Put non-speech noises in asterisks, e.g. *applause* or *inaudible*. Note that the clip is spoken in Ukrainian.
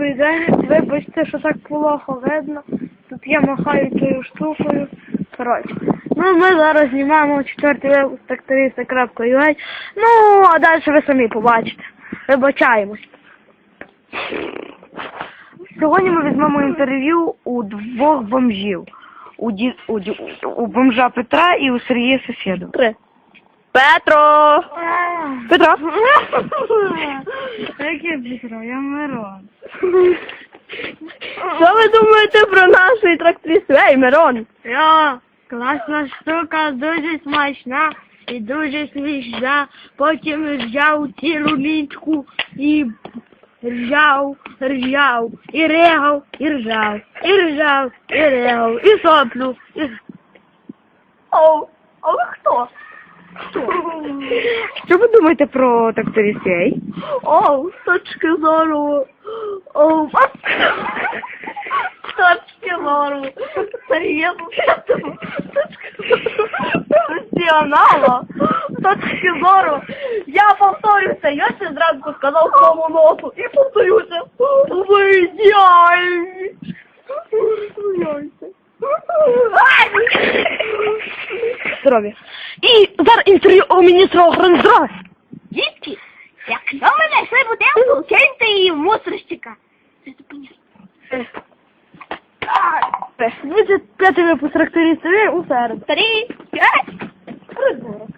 Добрий день, вибачте, що так плохо видно. Тут я махаю тою штукою. Коротше. Ну, ми зараз знімаємо четвертий випуск тракториста.ua. Ну, а далі ви самі побачите. Вибачаємось. Сьогодні ми візьмемо інтерв'ю у двох бомжів. У, ді... у, ді... у бомжа Петра і у Сергія сусіду. Три. Петро! Петро. *laughs* Петро? Я Мирон. Що ви думаєте про нашої трактористу? Ей, Мирон! Йо, класна штука, дуже смачна і дуже смішна. Потім взяв цілу лічку і ржав, ржав, і регав, і ржав, і ржав, і регав, і соплю, і... Оу, а ви хто? *laughs* Що ви думаєте про трактористей? Оу, з точки зору. А- з *laughs* точки зору. З точки професіонала. З точки зору. Я повторюся, я ще зранку сказав своєму носу і повторюся. Ви ідеальні. Здоров'я. І зараз інтерв'ю у міністра охорони здоров'я. Дітки, якщо ми знайшли бутилку, киньте її в мусорщика. Це зупиняй. 25 випуск трактористів у середу. Три, п'ять, придурок.